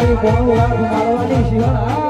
આ મારી બોણું વાઘ મારવાની શિવણ હા આ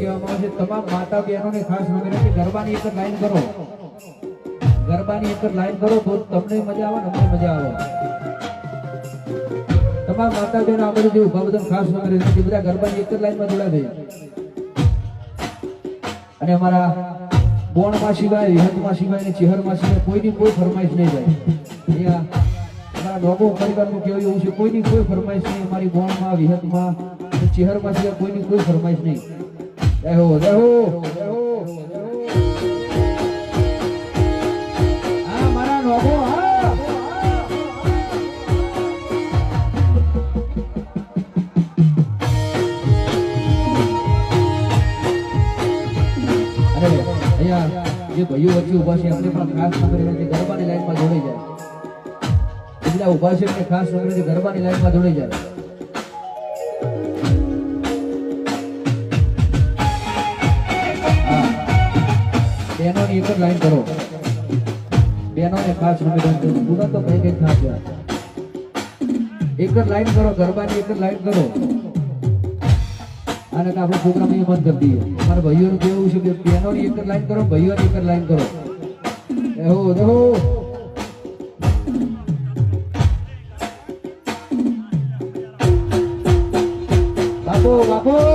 કહેવામાં આવે છે, તમામ માતા બહેનોને ખાસ વિનંતી ગરબાની એક લાઈન કરો. ગરબાની એક લાઈન કરો તો તમને મજા આવે અમને મજા આવે. તમામ માતા બહેનો આ બધું ઊભા બધા ખાસ વિનંતી બધા ગરબાની એક લાઈનમાં જોડાવે અને અમારા બોણમાં સિવાય વિહતમાં સિવાય અને ચિહરમાં સિવાય કોઈની કોઈ ફરમાઈશ નહીં જાય અહીંયા અમારા ડોગો પરિવારનું કહેવું એવું છે, કોઈની કોઈ ફરમાઈશ નહીં, અમારી બોણમાં વિહતમાં ચિહરમાં સિવાય કોઈની કોઈ ફરમાઈશ નહીં. જય હો જય હો જય હો જે ભાઈઓ વચ્ચે ઊભા છે પણ ખાસ વિનંતી ગરબાની લાઈનમાં જોડાઈ જાય એટલા ઊભા છે એમને ખાસ વિનંતી ગરબાની લાઈનમાં જોડાઈ જાય બહેનોની એક જ લાઈન કરો. બહેનોને ખાસ નિવેદન કરું તો કઈ કઈ યાર. એક જ લાઈન કરો, ગરબાની એક જ લાઈન કરો. અને આપણે પ્રોગ્રામ અહીં બંધ કરી દઈએ. મારા ભાઈઓનું કેવું છે કે pianoની એક જ લાઈન કરો ભાઈઓની એક જ લાઈન કરો. એહો દેહો બાપો બાપો.